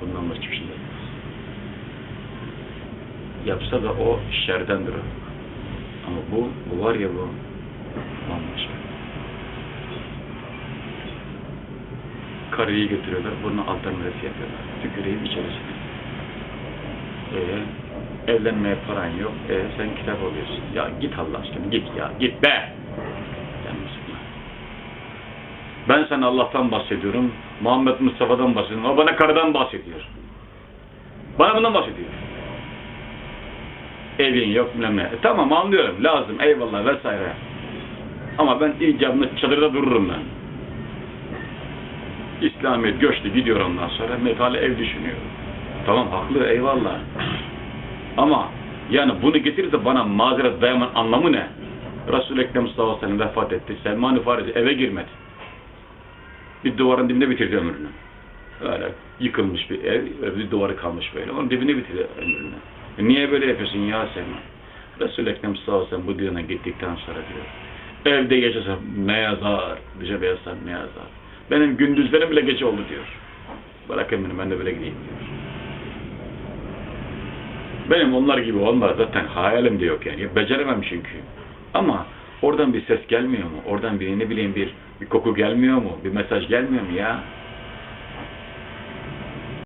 Bundan başka bir şey. Yapsa da o şerdendir o. Ama bu, bu var ya bu bambaşka. Karıyı götürüyorlar, bunu alternatif yapıyorlar. Tüküreyim içerisine. Ee, evlenmeye paran yok, ee, sen kitap alıyorsun. Ya git Allah aşkına, git ya, git be! Ben sana Allah'tan bahsediyorum, Muhammed Mustafa'dan bahsediyorum, o bana karıdan bahsediyor. Bana bundan bahsediyor. Evin yok bilmem ne. E, tamam anlıyorum, lazım, eyvallah vesaire. Ama ben icabında çadırda dururum ben. İslamiyet göçtü gidiyor ondan sonra metale ev düşünüyor. Tamam haklı eyvallah. Ama yani bunu getirir de bana mazeret dayaman anlamı ne? Resul-i Ekrem sallallahu aleyhi ve sellem vefat etti. Selman-ı eve girmedi. Bir duvarın dibinde bitirdi ömrünü. Öyle yıkılmış bir ev, bir duvarı kalmış böyle. Onun dibine bitirdi ömrünü. E niye böyle yapıyorsun ya Selman? Resul-i Ekrem sallallahu aleyhi bu dünyana gittikten sonra diyor. Evde yaşasa ne yazar, bize beyazlar ne yazar. Benim gündüzlerim bile gece oldu diyor. Bırakın beni ben de böyle gideyim diyor. Benim onlar gibi olmaz zaten hayalim de yok yani. Beceremem çünkü. Ama oradan bir ses gelmiyor mu? Oradan bir ne bileyim bir, bir koku gelmiyor mu? Bir mesaj gelmiyor mu ya?